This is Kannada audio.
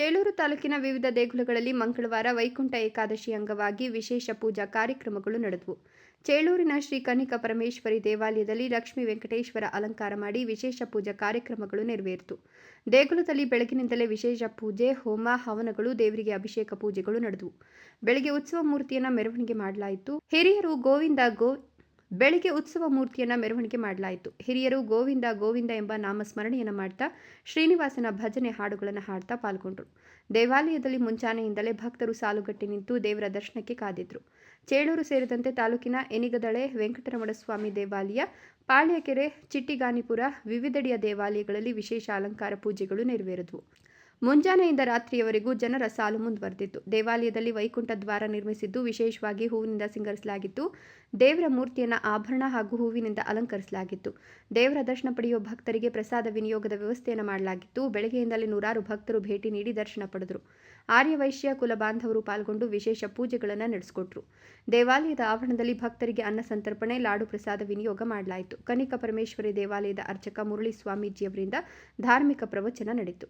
ಚೇಳೂರು ತಾಲೂಕಿನ ವಿವಿಧ ದೇಗುಲಗಳಲ್ಲಿ ಮಂಗಳವಾರ ವೈಕುಂಠ ಏಕಾದಶಿ ಅಂಗವಾಗಿ ವಿಶೇಷ ಪೂಜಾ ಕಾರ್ಯಕ್ರಮಗಳು ನಡೆದವು. ಚೇಳೂರಿನ ಶ್ರೀ ಕನಿಕ ಪರಮೇಶ್ವರಿ ದೇವಾಲಯದಲ್ಲಿ ಲಕ್ಷ್ಮೀ ವೆಂಕಟೇಶ್ವರ ಅಲಂಕಾರ ಮಾಡಿ ವಿಶೇಷ ಪೂಜಾ ಕಾರ್ಯಕ್ರಮಗಳು ನೆರವೇರಿತು. ದೇಗುಲದಲ್ಲಿ ಬೆಳಗಿನಿಂದಲೇ ವಿಶೇಷ ಪೂಜೆ, ಹೋಮ, ಹವನಗಳು, ದೇವರಿಗೆ ಅಭಿಷೇಕ ಪೂಜೆಗಳು ನಡೆದವು. ಬೆಳಗ್ಗೆ ಉತ್ಸವ ಮೂರ್ತಿಯನ್ನ ಮೆರವಣಿಗೆ ಮಾಡಲಾಯಿತು. ಹಿರಿಯರು ಗೋವಿಂದ ಗೋ ಬೆಳಿಗ್ಗೆ ಉತ್ಸವ ಮೂರ್ತಿಯನ್ನ ಮೆರವಣಿಗೆ ಮಾಡಲಾಯಿತು. ಹಿರಿಯರು ಗೋವಿಂದ ಗೋವಿಂದ ಎಂಬ ನಾಮಸ್ಮರಣೆಯನ್ನು ಮಾಡ್ತಾ, ಶ್ರೀನಿವಾಸನ ಭಜನೆ ಹಾಡುಗಳನ್ನು ಹಾಡ್ತಾ ಪಾಲ್ಗೊಂಡರು. ದೇವಾಲಯದಲ್ಲಿ ಮುಂಚಾನೆಯಿಂದಲೇ ಭಕ್ತರು ಸಾಲುಗಟ್ಟಿ ನಿಂತು ದೇವರ ದರ್ಶನಕ್ಕೆ ಕಾದಿದ್ರು. ಚೇಳೂರು ಸೇರಿದಂತೆ ತಾಲೂಕಿನ ಎನಿಗದಳೆ ವೆಂಕಟರಮಣ ಸ್ವಾಮಿ ದೇವಾಲಯ, ಪಾಳ್ಯಕೆರೆ, ಚಿಟ್ಟಿಗಾನಿಪುರ ವಿವಿಧೆಡೆಯ ದೇವಾಲಯಗಳಲ್ಲಿ ವಿಶೇಷ ಅಲಂಕಾರ ಪೂಜೆಗಳು ನೆರವೇರಿದವು. ಮುಂಜಾನೆಯಿಂದ ರಾತ್ರಿಯವರೆಗೂ ಜನರ ಸಾಲು ಮುಂದುವರೆದಿತ್ತು. ದೇವಾಲಯದಲ್ಲಿ ವೈಕುಂಠ ದ್ವಾರ ನಿರ್ಮಿಸಿದ್ದು, ವಿಶೇಷವಾಗಿ ಹೂವಿನಿಂದ ಸಿಂಗರಿಸಲಾಗಿತ್ತು. ದೇವರ ಮೂರ್ತಿಯನ್ನು ಆಭರಣ ಹಾಗೂ ಹೂವಿನಿಂದ ಅಲಂಕರಿಸಲಾಗಿತ್ತು. ದೇವರ ದರ್ಶನ ಪಡೆಯುವ ಭಕ್ತರಿಗೆ ಪ್ರಸಾದ ವಿನಿಯೋಗದ ವ್ಯವಸ್ಥೆಯನ್ನು ಮಾಡಲಾಗಿತ್ತು. ಬೆಳಗ್ಗೆಯಿಂದಲೇ ನೂರಾರು ಭಕ್ತರು ಭೇಟಿ ನೀಡಿ ದರ್ಶನ ಪಡೆದರು. ಆರ್ಯವೈಶ್ಯ ಕುಲ ಬಾಂಧವರು ಪಾಲ್ಗೊಂಡು ವಿಶೇಷ ಪೂಜೆಗಳನ್ನು ನಡೆಸಿಕೊಟ್ರು. ದೇವಾಲಯದ ಆವರಣದಲ್ಲಿ ಭಕ್ತರಿಗೆ ಅನ್ನ ಸಂತರ್ಪಣೆ, ಲಾಡು ಪ್ರಸಾದ ವಿನಿಯೋಗ ಮಾಡಲಾಯಿತು. ಕನಿಕ ಪರಮೇಶ್ವರಿ ದೇವಾಲಯದ ಅರ್ಚಕ ಮುರಳಿ ಸ್ವಾಮೀಜಿಯವರಿಂದ ಧಾರ್ಮಿಕ ಪ್ರವಚನ ನಡೆಯಿತು.